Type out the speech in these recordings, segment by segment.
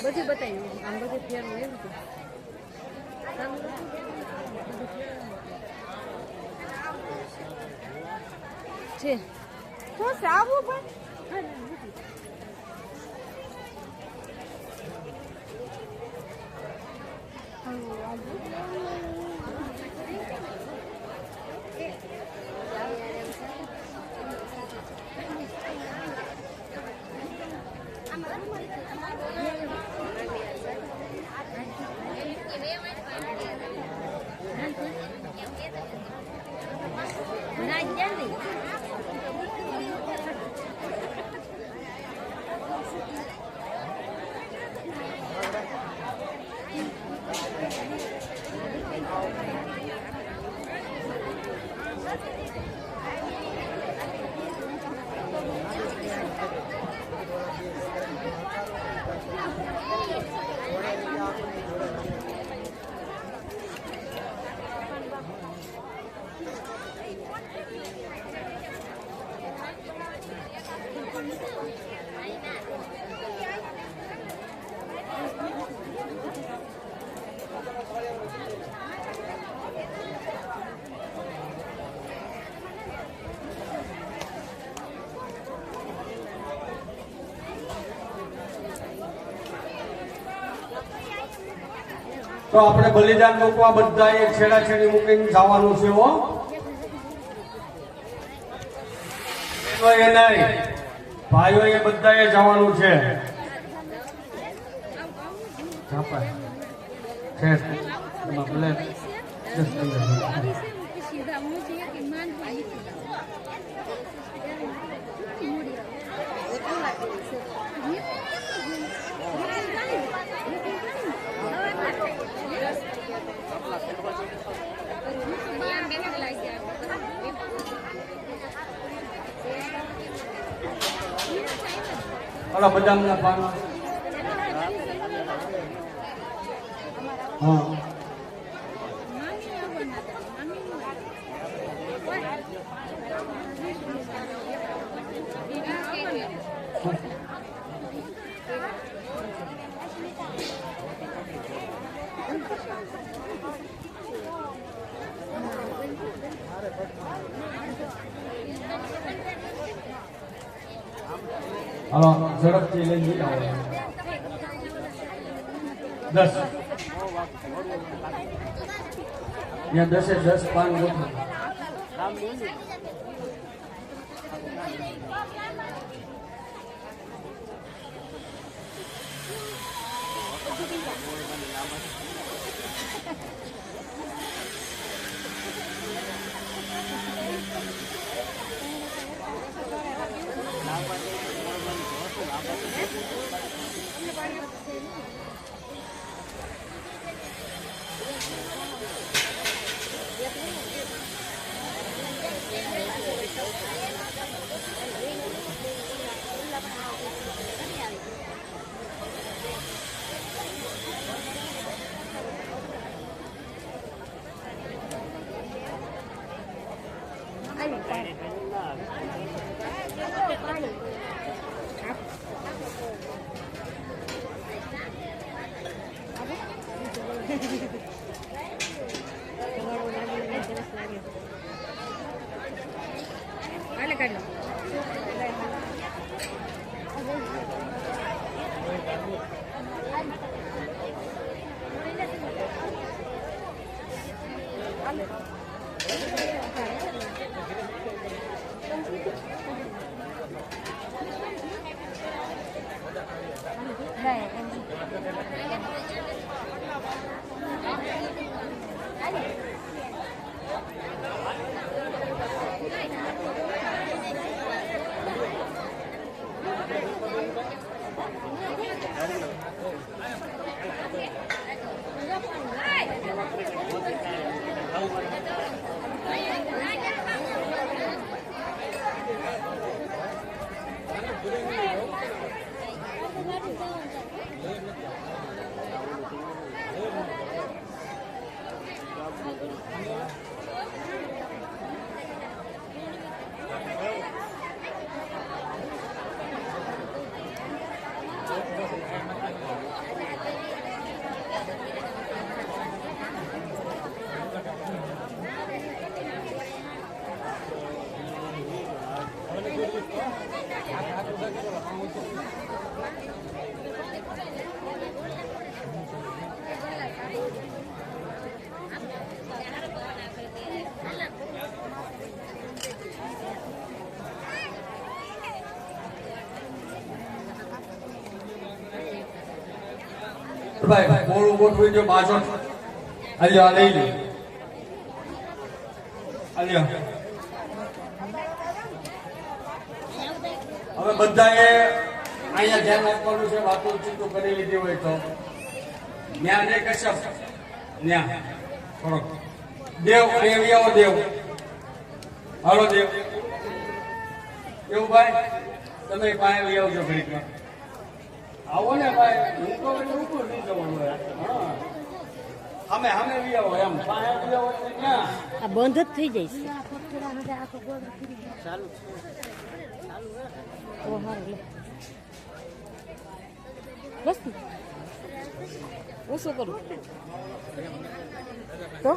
બધી બતાવી આમ બધી ફેરવું એમ કે છે શું છે આવું પણ ના જલ્દી તો આપણે બલિદાન મૂકવા બધા એક છેડા છેડી મૂકીને જવાનું છે હો. ભાઈઓ એ બધાએ જવાનું છે ઝાપા. છે એમાં ભલે દસ પંદર મિનિટ. ઓલા બદામના પાન હા હાલો ઝડપથી લઈ જઈ આવો દસ. ત્યાં દસે દસ પાન ગોઠવો હાલે ભાઈ મોડું ગોઠવી જો બાજુ અલ્યો લઈ લે. અલ્યા. હવે બધાએ અહીંયા ધ્યાન આપવાનું છે, વાતો ચીતો કરી લીધી હોય તો. ન્યા ને કશ્યપ. ન્યા. થોડોક દેવ અહીંયા આવો દેવ. હાલો દેવ. એવું ભાઈ, તમે પાસે લઈ આવજો ઘડીકમાં. આવો ને ભાઈ હું તો એટલે ઉપર નહીં જવાનું હા. અમે અમે લઈ આવો એમ. પાસે લઈ આવો ક્યાં? આ બંધ જ થઈ જાય છે. ઓ હા લે. બસ ઓછું કરું? તો?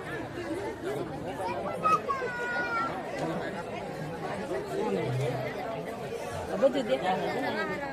બધું દેખાય.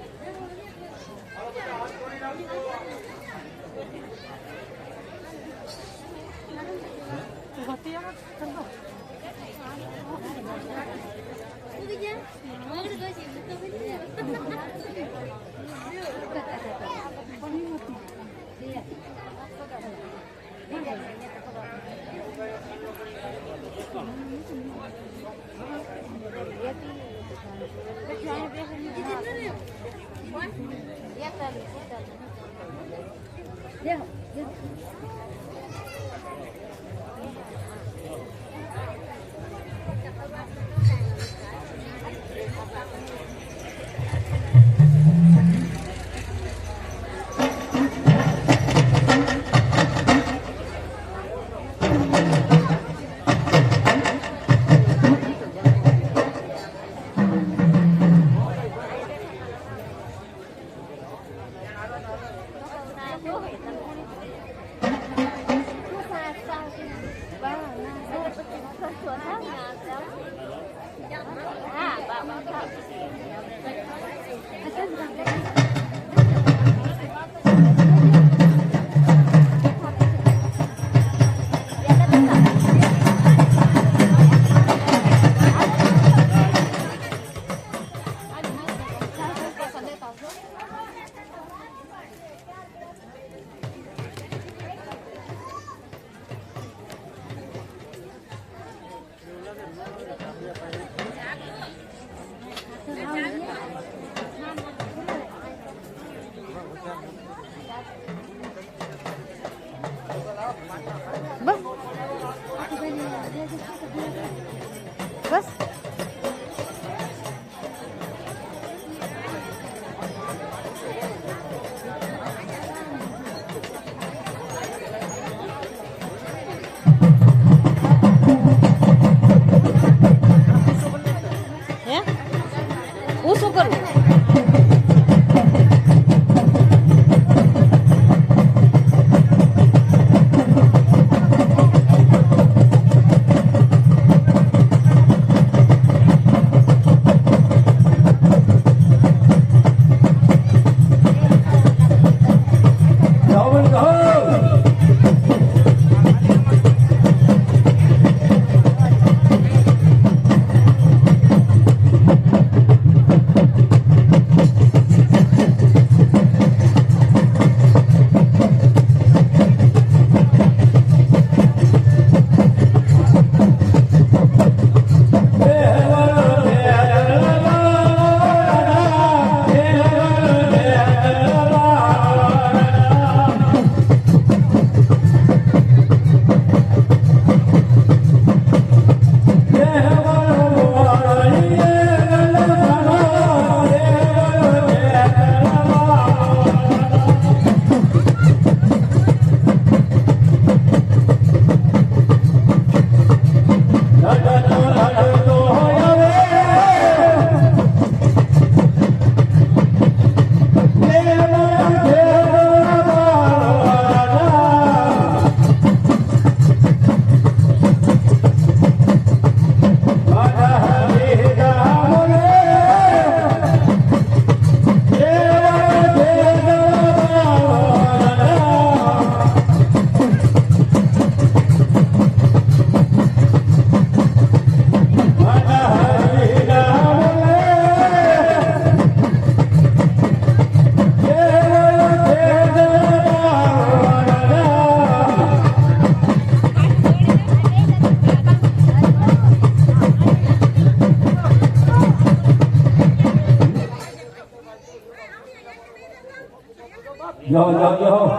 No, no, no.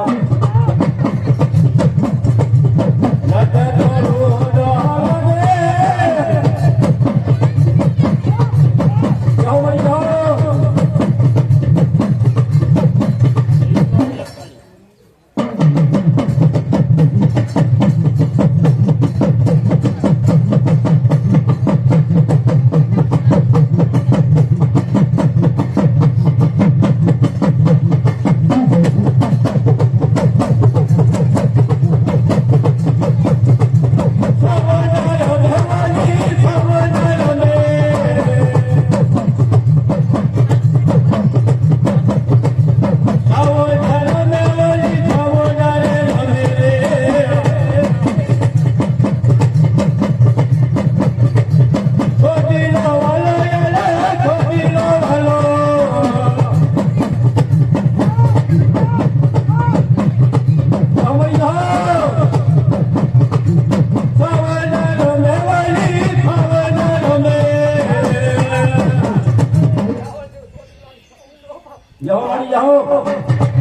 Oh, oh, oh.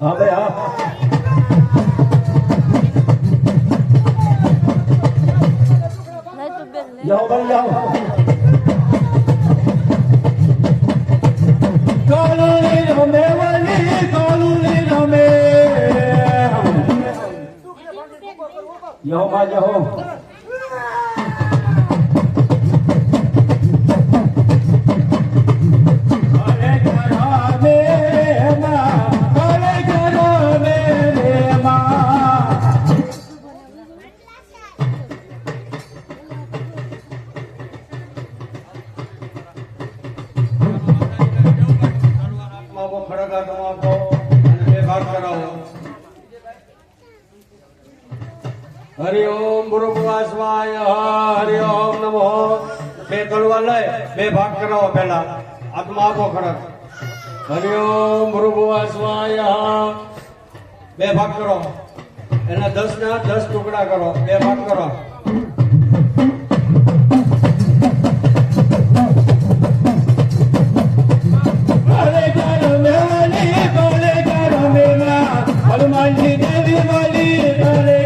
હા ભાઈ હા જાઓ મળી જાઓ કાલુની રમે વાલી કાલુની રમે જાઓ માં જાઓ અને બે તલવાર લઈ, બે ભાગ કરાવો પહેલા. આત્મા આપો ખડક. હરિ ઓમ ભૂર્ભુવાસ્વાય બે ભાગ કરો. એના દસ ના દસ ટુકડા કરો. બે ભાગ કરો. માં હનુમાનજી દેવી વાલી કાલે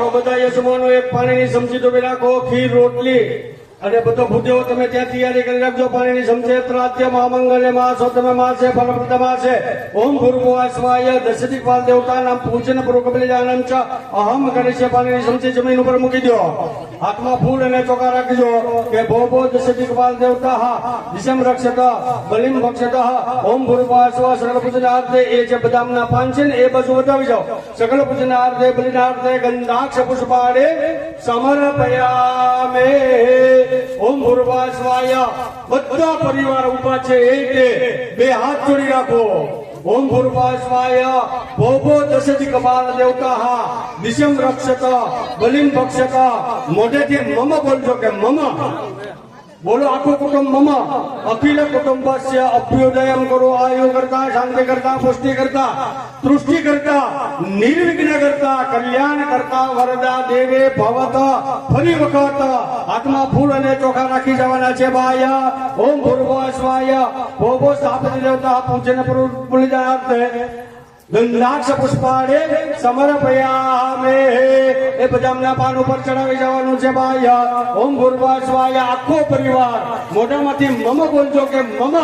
ચાલો બધા યજમાનો એક પાણીની સમજી તો રાખો ખીર રોટલી. અને બધો ભૂદેવો તમે ત્યાં તૈયારી કરી રાખજો. પાણીની સમજે ત્રાત્ય મહામંગલ્ય માસ તમે માસે ફલપ્રદ માસે ઓમ ભૂર્ભુવાસ્વાય દશદિક પાલ દેવતા નામ પૂજન પૂર્વક બલિદાનમ ચ. અહમ ગણેશ પાણીની સમજે જમીન ઉપર મૂકી દો હાથમાં ફૂલ અને ચોકા રાખજો કે ભો ભો દશદિક પાલ દેવતા હા. દિશમ રક્ષત, બલિમ ભક્ષત ઓમ ભૂર્ભુવાસ્વા સકલ પૂજન આર્થે એ જે બદામના પાન છે ને, એ બધું વધાવી જાઓ. સકલ પૂજન આર્થે બલિનાર્થે ગંધાક્ષ પુષ્પાડે સમર્પયામે. ઓમ ભૂર્વાસવાય બધા પરિવાર ઊભા છે એટલે બે હાથ જોડી રાખો. ઓમ ભૂર્વાસવાય ભોભો દશજ કપાલ દેવતા દિશમ રક્ષક બલિમ ભક્ષક મોઢેથી મમ બોલજો કે મમ. બોલો આખું કુટુંબ મમ અખિલ કુટુંબસ્ય અભ્યુદયમ કરો આયુ કરતા શાંતિ કરતા પુષ્ટિ કરતા તૃષ્ટિ કરતા નિર્વિઘ્ન કરતા કલ્યાણ કરતા વરદા દેવે ભવત ફરી વખત હાથમાં ફૂલ અને ચોખા રાખી જવાના છે બાય ઓમ ભૂર્ભો સ્વાય ભોભો સ્થાપતિ દેવતા પૂજન પુલિદાર્થ ગંધાક્ષ પુષ્પાડે સમર્પયામે. એ બદામના પાન ઉપર ચડાવી જવાનું છે ભાઈ. ઓમ ભૂર્વા આખો પરિવાર મોઢામાંથી મમ બોલજો કે મમ.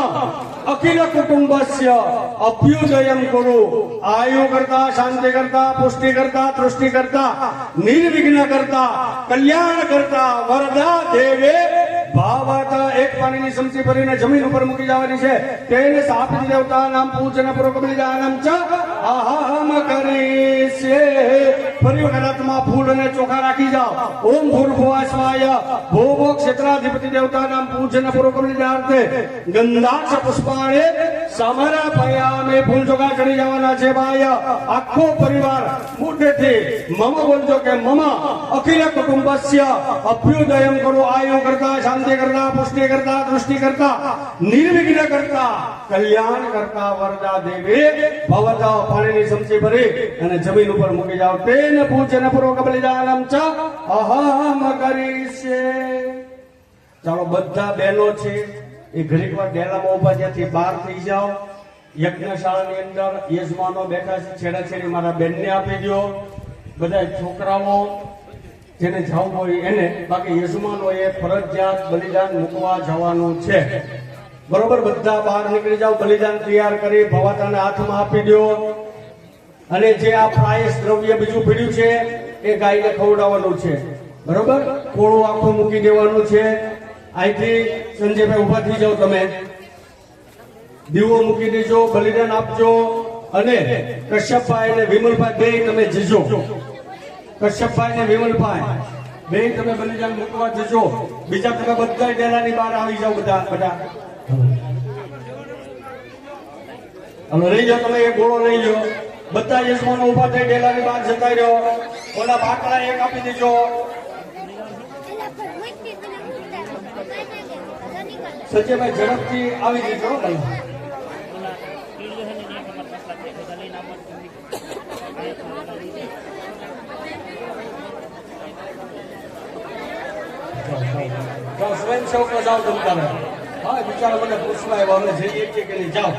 અખિલ કુટુંબસ્ય, અભ્યુદયમ કરો આયુ કરતા, શાંતિ કરતા, પુષ્ટિ કરતા, તૃષ્ટિ કરતા, નિર્વિઘ્ન કરતા, કલ્યાણ કરતા, વરદા દેવે ભાવત એક પાણીની સમસી ભરીને જમીન ઉપર મૂકી જવાની છે. તેને સાપી દેવતા નામ પૂજન પૂર્વક નામ ચ. અહમ કરીશે ફરી વખત હાથમાં ફૂલ અને ચોખા રાખી જાઓ. ઓમ ભૂર્ભુવા સ્વાય ભોગો ક્ષેત્રાધિપતિ દેવતા નામ પૂજન પૂર્વક અર્થે ગંધાક્ષ પુષ્પાણે સમરા પયામે ફૂલ ચોખા ચડી જવાના છે, ભાઈ. આખો પરિવાર મોટેથી મમ બોલજો કે મમ અખિલ કુટુંબસ્ય અભ્યુદયમ કરો, આયો કરતા શાંતિ કરતા પુષ્ટિ કરતા દૃષ્ટિ કરતા નિર્વિઘ્ન કરતા કલ્યાણ કરતા વરદા દેવે ભવતા પાણીની સમસી ભરી અને જમીન ઉપર મૂકી જાઓ તેને પૂજન પૂર્વક બલિદાનમ ચ અહમ કરીશે ચાલો બધા બહેનો છે એ ઘડીક વાર ડેલામાં ઊભા ત્યાંથી બહાર થઈ જાઓ યજ્ઞશાળાની અંદર યજમાનો બેઠા છે, છેડા છેડી મારા બેનને આપી દો બધા છોકરાઓ જેને જવું હોય એને. બાકી યજમાનો એ ફરજિયાત બલિદાન મૂકવા જવાનું છે. બરોબર, બધા બહાર નીકળી જાઓ, બલિદાન તૈયાર કરી, ભવાતાને હાથમાં આપી દો. અને જે આ પ્રાયસ દ્રવ્ય બીજું પીડ્યું છે, એ ગાયને ખવડાવવાનું છે. બરોબર? કોળું આખું મૂકી દેવાનું છે. અહીંથી સંજયભાઈ ઊભા થઈ જાઓ તમે. દીવો મૂકી દેજો, બલિદાન આપજો. અને કશ્યપભાઈ અને વિમલભાઈ બે તમે જજો. કશ્યપભાઈ ને વિમલભાઈ બે તમે બલિદાન મૂકવા જજો. બીજા તમે બધા ડેલાની બહાર આવી જાઓ બધા બધા. અને રહી જાઓ તમે, એક ગોળો લઈ જાઓ બધા યજમાનો ઊભા થઈ ડેલાની બહાર જતા રહ્યો. ઓલા બાકડા એક આપી દેજો. સજયભાઈ ઝડપથી આવી જજો ભાઈ. જાઓ સ્વયંસેવકો જાઓ તમે હા બિચારા મને પૂછવા આવ્યા અમે જઈએ કે નહીં? જાઓ.